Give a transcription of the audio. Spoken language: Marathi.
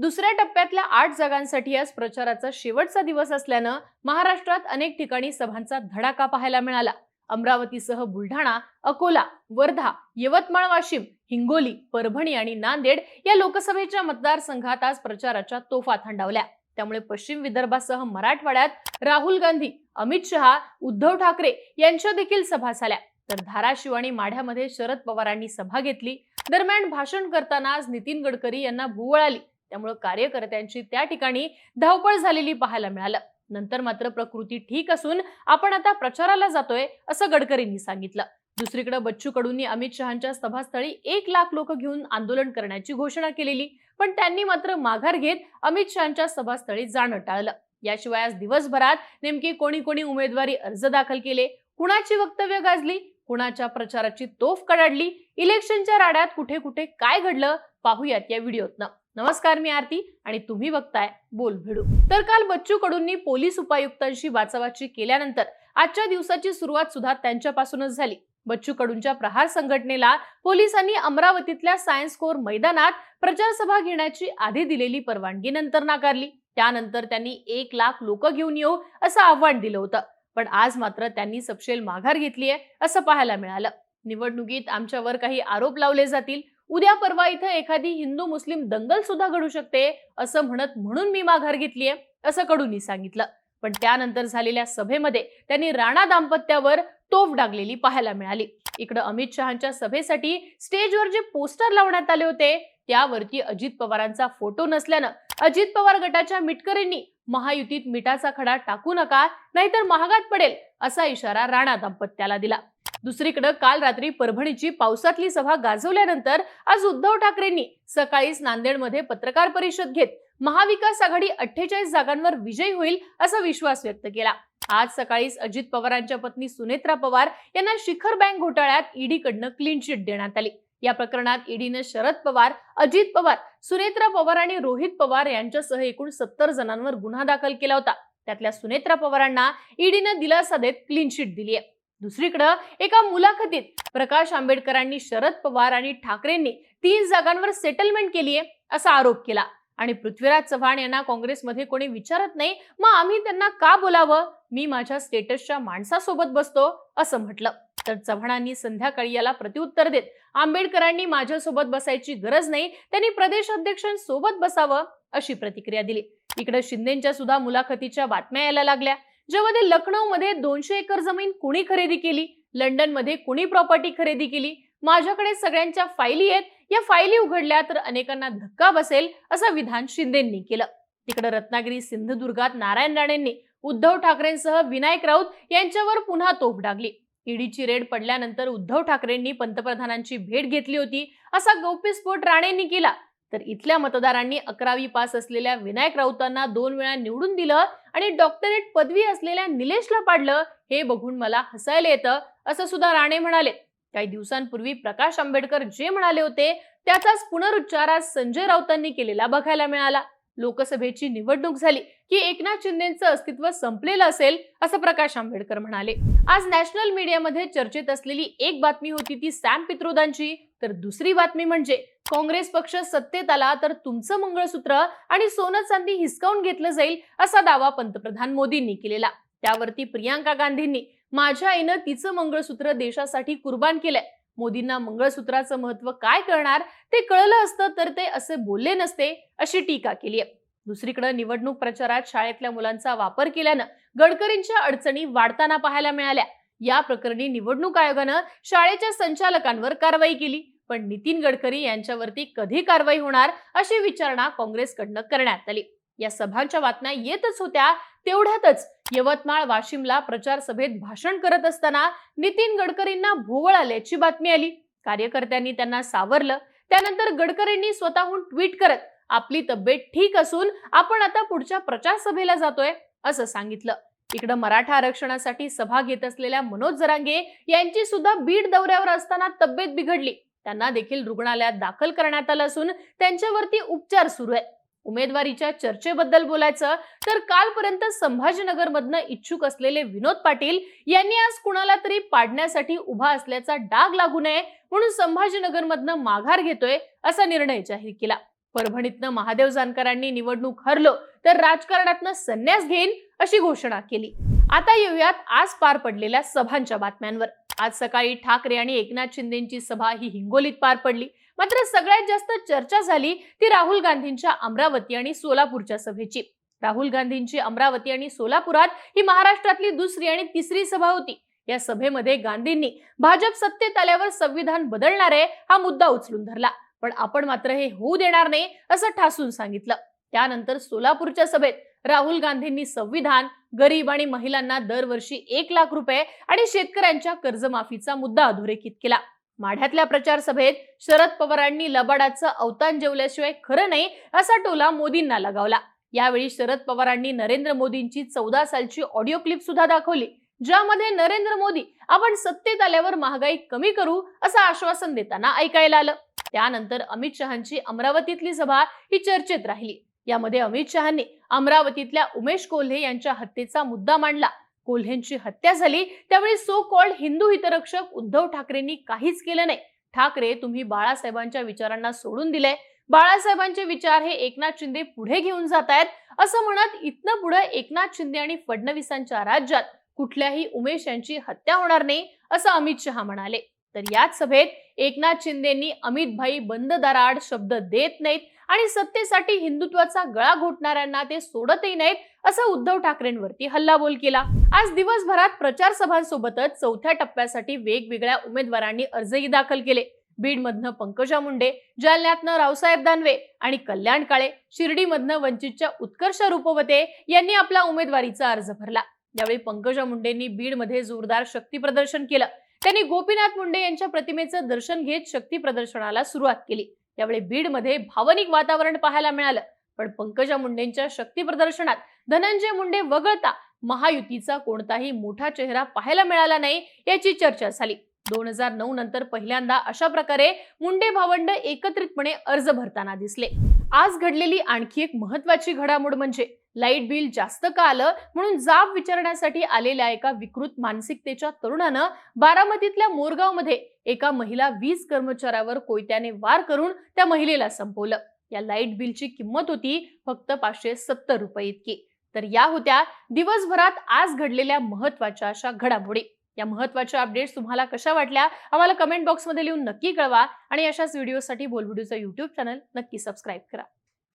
दुसऱ्या टप्प्यातल्या आठ जागांसाठी आज प्रचाराचा शेवटचा दिवस असल्यानं महाराष्ट्रात अनेक ठिकाणी सभांचा धडाका पाहायला मिळाला. अमरावतीसह बुलढाणा अकोला वर्धा यवतमाळ वाशिम हिंगोली परभणी आणि नांदेड या लोकसभेच्या मतदारसंघात आज प्रचाराच्या तोफा थंडावल्या. त्यामुळे पश्चिम विदर्भासह मराठवाड्यात राहुल गांधी अमित शहा उद्धव ठाकरे यांच्या देखील सभा झाल्या. तर धाराशिव आणि माढ्यामध्ये शरद पवारांनी सभा घेतली. दरम्यान भाषण करताना आज नितीन गडकरी यांना भुवळ आली. त्यामुळे कार्यकर्त्यांची त्या ठिकाणी धावपळ झालेली पाहायला मिळालं. नंतर मात्र प्रकृती ठीक असून आपण आता प्रचाराला जातोय असं गडकरींनी सांगितलं. दुसरीकडे बच्चू कडूंनी अमित शहाच्या सभास्थळी एक लाख लोक घेऊन आंदोलन करण्याची घोषणा केलेली पण त्यांनी मात्र माघार घेत अमित शहाच्या सभास्थळी जाणं टाळलं. याशिवाय आज दिवसभरात नेमके कोणी कोणी उमेदवारी अर्ज दाखल केले कुणाची वक्तव्य गाजली कुणाच्या प्रचाराची तोफ कडाडली इलेक्शनच्या राड्यात कुठे कुठे काय घडलं पाहूयात या व्हिडिओतनं. नमस्कार मी आरती आणि तुम्ही बघताय बोल भिडू. तर काल बच्चू कडूंनी पोलीस उपायुक्तांशी वाचावाची केल्यानंतर आजच्या दिवसाची सुरुवात सुद्धा त्यांच्यापासूनच झाली. बच्चू कडूंच्या प्रहार संघटनेला पोलिसांनी अमरावतीतल्या सायन्स कोर मैदानात प्रचारसभा घेण्याची आधी दिलेली परवानगी नंतर नाकारली. त्यानंतर त्यांनी एक लाख लोक घेऊन येऊ असं आव्हान दिलं होतं. पण आज मात्र त्यांनी सपशेल माघार घेतलीय असं पाहायला मिळालं. निवडणुकीत आमच्यावर काही आरोप लावले जातील उद्या परवा इथं एखादी हिंदू मुस्लिम दंगल सुद्धा घडू शकते असं म्हणत म्हणून मी माघार घेतलीये असं कडूंनी सांगितलं. पण त्यानंतर झालेल्या सभेमध्ये त्यांनी राणा दाम्पत्यावर तोफ डागलेली पाहायला मिळाली. इकडं अमित शहाच्या सभेसाठी स्टेजवर जे पोस्टर लावण्यात आले होते त्यावरती अजित पवारांचा फोटो नसल्यानं अजित पवार गटाच्या मिटकरींनी महायुतीत मिठाचा खडा टाकू नका नाहीतर महागात पडेल असा इशारा राणा दाम्पत्याला दिला. दुसरीकडे काल रात्री परभणीची पावसातली सभा गाजवल्यानंतर आज उद्धव ठाकरेंनी सकाळीच नांदेडमध्ये पत्रकार परिषद घेत महाविकास आघाडी अठ्ठेचाळीस जागांवर विजयी होईल असा विश्वास व्यक्त केला. आज सकाळीच अजित पवारांच्या पत्नी सुनेत्रा पवार यांना शिखर बँक घोटाळ्यात ईडीकडनं क्लीन चिट देण्यात आली. या प्रकरणात ईडीनं शरद पवार अजित पवार सुनेत्रा पवार आणि रोहित पवार यांच्यासह एकूण सत्तर जणांवर गुन्हा दाखल केला होता. त्यातल्या सुनेत्रा पवारांना ईडीनं दिलासा देत क्लीन चिट दिली आहे दुसरीकडं एका मुलाखतीत प्रकाश आंबेडकरांनी शरद पवार आणि ठाकरेंनी तीन जागांवर सेटलमेंट केली आहे असा आरोप केला. आणि पृथ्वीराज चव्हाण यांना काँग्रेसमध्ये कोणी विचारत नाही मग आम्ही त्यांना का बोलावं? मी माझ्या स्टेटसच्या माणसासोबत बसतो असं म्हटलं. तर चव्हाणांनी संध्याकाळी याला प्रत्युत्तर देत आंबेडकरांनी माझ्यासोबत बसायची गरज नाही त्यांनी प्रदेश अध्यक्षांसोबत बसावं अशी प्रतिक्रिया दिली. इकडे शिंदेच्या सुद्धा मुलाखतीच्या बातम्या यायला लागल्या. ज्यामध्ये लखनौमध्ये दोनशे एकर जमीन कुणी खरेदी केली? लंडनमध्ये कुणी प्रॉपर्टी खरेदी केली? माझ्याकडे सगळ्यांच्या फायली आहेत. या फायली उघडल्या तर अनेकांना धक्का बसेल असं विधान शिंदेंनी केलं. तिकडे रत्नागिरी सिंधुदुर्गात नारायण राणेंनी उद्धव ठाकरेंसह विनायक राऊत यांच्यावर पुन्हा तोफ डागली. ईडीची रेड पडल्यानंतर उद्धव ठाकरेंनी पंतप्रधानांची भेट घेतली होती असा गौप्यस्फोट राणेंनी केला. तर इथल्या मतदारांनी अकरावी पास असलेल्या विनायक राऊतांना दोन वेळा निवडून दिलं आणि डॉक्टरेट पदवी असलेल्या निलेशला पाडलं हे बघून मला हसायला येतं असं सुद्धा राणे म्हणाले. काही दिवसांपूर्वी प्रकाश आंबेडकर जे म्हणाले होते त्याचाच पुनरुच्चार आज संजय राऊतांनी केलेला बघायला मिळाला. लोकसभेची निवडणूक झाली की एकनाथ शिंदेचं अस्तित्व संपलेलं असेल असं प्रकाश आंबेडकर म्हणाले. आज नॅशनल मीडियामध्ये चर्चेत असलेली एक बातमी होती ती सॅम पित्रोदांची. तर दुसरी बातमी म्हणजे काँग्रेस पक्ष सत्तेत आला तर तुमचं मंगळसूत्र आणि सोनं चांदी हिसकावून घेतलं जाईल असा दावा पंतप्रधान मोदींनी केलेला. त्यावरती प्रियांका गांधींनी माझ्या आईनं तिचं मंगळसूत्र देशासाठी कुर्बान केलंय. मोदींना मंगळसूत्राचं महत्त्व काय करणार ते कळलं असतं तर ते असे बोलले नसते अशी टीका केली आहे. दुसरीकडे निवडणूक प्रचारात शाळेतल्या मुलांचा वापर केल्यानं गडकरींच्या अडचणी वाढताना पाहायला मिळाल्या. या प्रकरणी निवडणूक आयोगानं शाळेच्या संचालकांवर कारवाई केली पण नितीन गडकरी यांच्यावरती कधी कारवाई होणार अशी विचारणा काँग्रेसकडनं करण्यात आली. या सभांच्या बातम्या येतच होत्या तेवढ्यातच यवतमाळ वाशिमला प्रचार सभेत भाषण करत असताना नितीन गडकरींना भोवळ आल्याची बातमी आली. कार्यकर्त्यांनी त्यांना सावरलं. त्यानंतर गडकरींनी स्वतःहून ट्विट करत आपली तब्येत ठीक असून आपण आता पुढच्या प्रचार सभेला जातोय असं सांगितलं. इकडं मराठा आरक्षणासाठी सभा घेत असलेल्या मनोज जरांगे यांची सुद्धा बीड दौऱ्यावर असताना तब्येत बिघडली. त्यांना देखील रुग्णालयात दाखल करण्यात आलं असून त्यांच्यावरती उपचार सुरू आहे उमेदवारीच्या चर्चेबद्दल बोलायचं तर कालपर्यंत संभाजीनगर मधनं इच्छुक असलेले विनोद पाटील यांनी आज कुणाला तरी पाडण्यासाठी उभा असल्याचा डाग लागू नये म्हणून संभाजीनगर मधनं माघार घेतोय असा निर्णय जाहीर केला. परभणीतनं महादेव जानकरांनी निवडणूक हरलो तर राजकारणातनं संन्यास घेईन अशी घोषणा केली. आता येऊयात आज पार पडलेल्या सभांच्या बातम्यांवर. आज सकाळी ठाकरे आणि एकनाथ शिंदेची सभा ही हिंगोलीत पार पडली. मात्र सगळ्यात जास्त चर्चा झाली ती राहुल गांधींच्या अमरावती आणि सोलापूरच्या सभेची. राहुल गांधींची अमरावती आणि सोलापुरात ही महाराष्ट्रातली दुसरी आणि तिसरी सभा होती. या सभेमध्ये गांधींनी भाजप सत्तेत आल्यावर संविधान बदलणार आहे हा मुद्दा उचलून धरला. पण आपण मात्र हे होऊ देणार नाही असं ठासून सांगितलं. त्यानंतर सोलापूरच्या सभेत राहुल गांधींनी संविधान गरीब आणि महिलांना दरवर्षी एक लाख रुपये आणि शेतकऱ्यांच्या कर्जमाफीचा मुद्दा अधोरेखित केला. माढ्यातल्या प्रचार सभेत शरद पवारांनी लबाडाचं अवतान जेवल्याशिवाय खरं नाही असा टोला मोदींना लगावला. यावेळी शरद पवारांनी नरेंद्र मोदींची चौदा सालची ऑडिओ क्लिप सुद्धा दाखवली ज्यामध्ये नरेंद्र मोदी आपण सत्तेत आल्यावर महागाई कमी करू असं आश्वासन देताना ऐकायला आलं. त्यानंतर अमित शहांची अमरावतीतली सभा ही चर्चेत राहिली. यामध्ये अमित शहांनी अमरावतीतल्या उमेश कोल्हे यांच्या हत्येचा मुद्दा मांडला. कोल्हेंची हत्या झाली त्यावेळी सो कॉल्ड हिंदू हितरक्षक उद्धव ठाकरेंनी काहीच केलं नाही. ठाकरे तुम्ही बाळासाहेबांच्या विचारांना सोडून दिले बाळासाहेबांचे विचार हे एकनाथ शिंदे पुढे घेऊन जात आहेत असं म्हणत इथनं पुढे एकनाथ शिंदे आणि फडणवीसांच्या राज्यात कुठल्याही उमेश यांची हत्या होणार नाही असं अमित शहा म्हणाले. तर याच सभेत एकनाथ शिंदेंनी अमित भाई बंद दाराआड शब्द देत नाहीत आणि सत्तेसाठी हिंदुत्वाचा गळा घोटणाऱ्यांना ते सोडतही नाहीत असं उद्धव ठाकरेंवरती हल्लाबोल केला. आज दिवसभरात प्रचार सभांसोबतच चौथ्या टप्प्यासाठी वेगवेगळ्या उमेदवारांनी अर्जही दाखल केले. बीडमधनं पंकजा मुंडे जालन्यातनं रावसाहेब दानवे आणि कल्याण काळे शिर्डीमधनं वंचितच्या उत्कर्ष रूपवते यांनी आपला उमेदवारीचा अर्ज भरला. यावेळी पंकजा मुंडेंनी बीडमध्ये जोरदार शक्ती प्रदर्शन केलं. त्यांनी गोपीनाथ मुंडे यांच्या प्रतिमेचं दर्शन घेत शक्ती प्रदर्शनाला सुरुवात केली. यावेळी बीडमध्ये भावनिक वातावरण पाहायला मिळालं. पण पंकजा मुंडेंच्या शक्ती प्रदर्शनात धनंजय मुंडे वगळता महायुतीचा कोणताही मोठा चेहरा पाहायला मिळाला नाही याची चर्चा झाली. दोन हजार नऊ नंतर पहिल्यांदा अशा प्रकारे मुंडे भावंड एकत्रितपणे अर्ज भरताना दिसले. आज घडलेली आणखी एक महत्वाची घडामोड म्हणजे लाइट बिल जास्त का आलं म्हणून जाब विचारण्यासाठी आलेल्या एका विकृत मानसिकतेच्या तरुणानं बारामतीतल्या मोरगावमध्ये एका महिला वीज कर्मचाऱ्यावर कोयत्याने वार करून त्या महिलेला संपवलं. या लाइट बिलची किंमत होती फक्त पाचशे सत्तर रुपये इतकी. तर या होत्या दिवसभरात आज घडलेल्या महत्त्वाच्या अशा घडामोडी. या महत्त्वाच्या अपडेट्स तुम्हाला कशा वाटल्या आम्हाला कमेंट बॉक्समध्ये लिहून नक्की कळवा आणि अशाच व्हिडिओसाठी बोलव्हिडिओचं युट्यूब चॅनल नक्की सबस्क्राईब करा.